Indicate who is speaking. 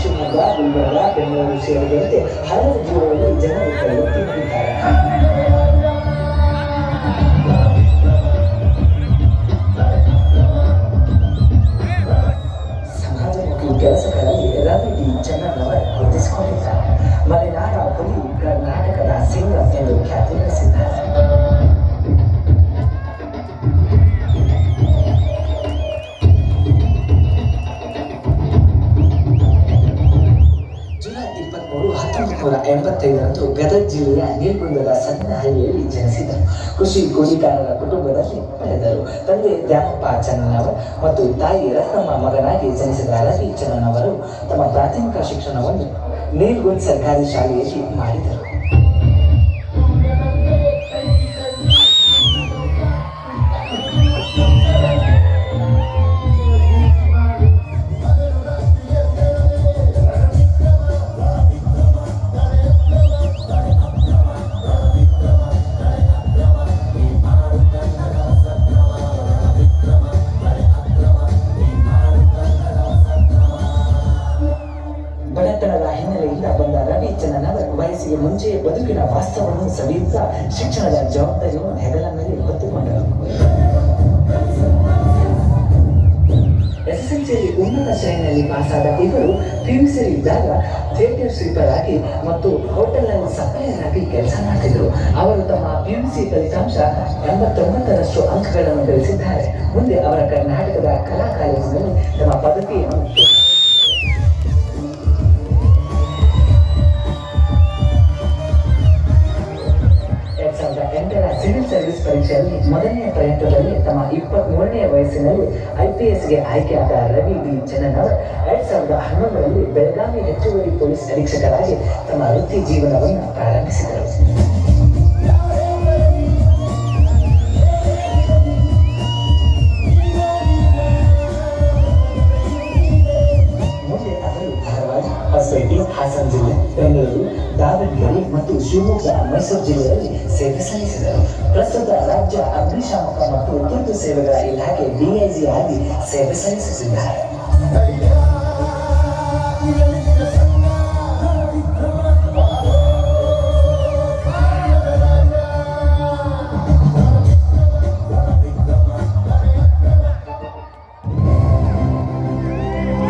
Speaker 1: ಶಿವಮೊಗ್ಗ ಗುಲ್ಬರ್ಗ ಬೆಂಗಳೂರು ಸೇರಿದಂತೆ ಹಲವು ಜಿಲ್ಲೆಗಳಲ್ಲಿ ಜನರು ಪ್ರವೃತ್ತಿ ಮಾಡಿದ್ದಾರೆ ಸಮಾಜಮುಖಿ ಕೆಲಸಗಳಲ್ಲಿ ರವಿ ಡಿ ಚೆನ್ನಣ್ಣವರ್ ಗುರುತಿಸಿಕೊಂಡಿದ್ದಾರೆ ಮಲೆನಾಡ ಹುಲಿ ಕರ್ನಾಟಕದ ಸಿಂಗಂ ಎಂದು ಖ್ಯಾತಿ ಗಳಿಸಿದ್ದಾರೆ ನೂರ ಎಂಬತ್ತೈದರಂದು ಗದಗ ಜಿಲ್ಲೆಯ ನೀರ್ಗುಂದದ ಸಣ್ಣಹಳ್ಳಿಯಲ್ಲಿ ಜನಿಸಿದರು. ಕೃಷಿ ಕೂಲಿಕಾರರ ಕುಟುಂಬದಲ್ಲಿ ಬೆಳೆದರು. ತಂದೆ ದ್ಯಾಮಪ್ಪ ಚನ್ನನವರ್ ಮತ್ತು ತಾಯಿ ರತ್ನಮ್ಮ ಮಗನಾಗಿ ಜನಿಸಿದ ರವಿ ಚನ್ನನವರು ತಮ್ಮ ಪ್ರಾಥಮಿಕ ಶಿಕ್ಷಣವನ್ನು ನೀರ್ಗುಂದ್ ಸರ್ಕಾರಿ ಶಾಲೆಯಲ್ಲಿ ಮಾಡಿದರು. ಹಿನ್ನೆಲೆಯಿಂದ ಬಂದ ರವಿ ಚನ್ನನವರ್ ವಯಸ್ಸಿಗೆ ಮುಂಚೆ ಬದುಕಿನ ವಾಸ್ತವವನ್ನು ಸವಿಯುತ್ತಾ ಶಿಕ್ಷಣದ ಜವಾಬ್ದಾರಿಯನ್ನು ಹೆಗಲ ಮೇಲೆ ಹೊತ್ತುಕೊಂಡರು. ಎಸ್ಎಸ್ಎಲ್ಸಿಯಲ್ಲಿ ಉನ್ನತ ಶ್ರೇಣಿಯಲ್ಲಿ ಪಾಸಾದ ಇವರು ಪಿಯುಸಿಯಲ್ಲಿದ್ದಾಗ ಥಿಯೇಟರ್ ಸ್ವೀಪರ್ ಆಗಿ ಮತ್ತು ಹೋಟೆಲ್ನಲ್ಲಿ ಸಪ್ಲೈಯರ್ ಆಗಿ ಕೆಲಸ ಮಾಡ್ತಿದ್ರು. ಅವರು ತಮ್ಮ ಪಿಯುಸಿ ಫಲಿತಾಂಶ ಎಂಬತ್ತೊಂಬತ್ತರಷ್ಟು ಅಂಕಗಳನ್ನು ಗಳಿಸಿದ್ದಾರೆ. ಮುಂದೆ ಅವರ ಕರ್ನಾಟಕದ ಕಲಾ ಕಾಲೇಜಿನಲ್ಲಿ ತಮ್ಮ ಪದವಿಯನ್ನು ಪರೀಕ್ಷೆಯಲ್ಲಿ ಮೊದಲನೆಯ ಪ್ರಯತ್ನದಲ್ಲಿ ತಮ್ಮ ಇಪ್ಪತ್ಮೂರನೆಯ ವಯಸ್ಸಿನಲ್ಲಿ ಐ ಪಿ ಎಸ್ಗೆ ಆಯ್ಕೆಯಾದ ರವಿ ಡಿ ಅವರು ಎರಡ್ ಸಾವಿರದ ಹನ್ನೊಂದರಲ್ಲಿ ಬೆಳಗಾವಿ ಹೆಚ್ಚುವರಿ ಪೊಲೀಸ್ ಅಧೀಕ್ಷಕರಾಗಿ ತಮ್ಮ ವೃತ್ತಿ ಜೀವನವನ್ನು ಪ್ರಾರಂಭಿಸಿದರು. ಮುಂದೆ ಅವರು ಧಾರವಾಡ ಹಾಸನ ಜಿಲ್ಲೆ, ಬೆಂಗಳೂರು. ದಾವಣಗೆರೆ ಮತ್ತು ಶಿವಮೊಗ್ಗ, ಮೈಸೂರು ಜಿಲ್ಲೆಯಲ್ಲಿ ಸೇವೆ ಸಲ್ಲಿಸಿದರು. ಪ್ರಸ್ತುತ ರಾಜ್ಯ ಅಗ್ನಿಶಾಮಕ ಮತ್ತು ತುರ್ತು ಸೇವೆಗಳ ಇಲಾಖೆ ಡಿಐಜಿ ಆಗಿ ಸೇವೆ ಸಲ್ಲಿಸುತ್ತಿದ್ದಾರೆ.